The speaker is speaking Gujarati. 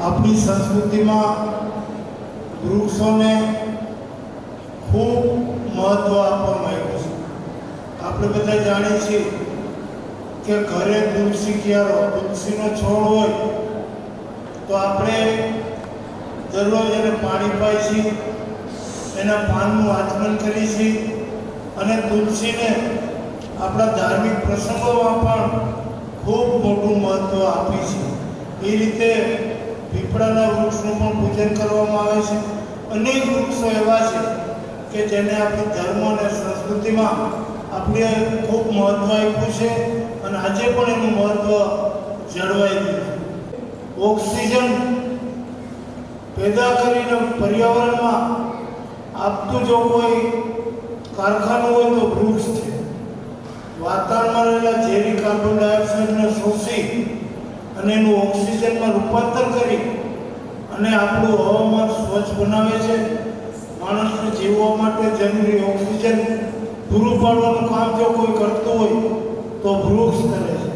આપણી સંસ્કૃતિમાં વૃક્ષોને ખૂબ મહત્ત્વ આપવામાં આવ્યું છે આપણે બધા જાણીએ છીએ કે ઘરે તુલસી ક્યારો, તુલસીનો છોડ હોય તો આપણે દરરોજ એને પાણી પાઈએ છીએ, એના પાનનું આચમન કરીએ છીએ અને તુલસીને આપણા ધાર્મિક પ્રસંગોમાં પણ ખૂબ મોટું મહત્ત્વ આપીએ છીએ. એ રીતે પીપળાના વૃક્ષનું પણ પૂજન કરવામાં આવે છે. અનેક વૃક્ષો એવા છે કે જેને આપણી ધર્મ અને સંસ્કૃતિમાં આપણે ખૂબ મહત્ત્વ આપ્યું છે અને આજે પણ એનું મહત્ત્વ જળવાઈ ગયું છે. ઓક્સિજન પેદા કરીને પર્યાવરણમાં આપતું જો કોઈ કારખાનું હોય તો વૃક્ષ છે. વાતાવરણમાં રહેલા ઝેરી કાર્બન ડાયોક્સાઇડને શોષી અને એનું ઓક્સિજનમાં રૂપાંતર કરી અને આપણું હવામાન સ્વચ્છ બનાવે છે. માણસને જીવવા માટે જરૂરી ઓક્સિજન પૂરું પાડવાનું કામ જો કોઈ કરતું હોય, તો વૃક્ષ કરે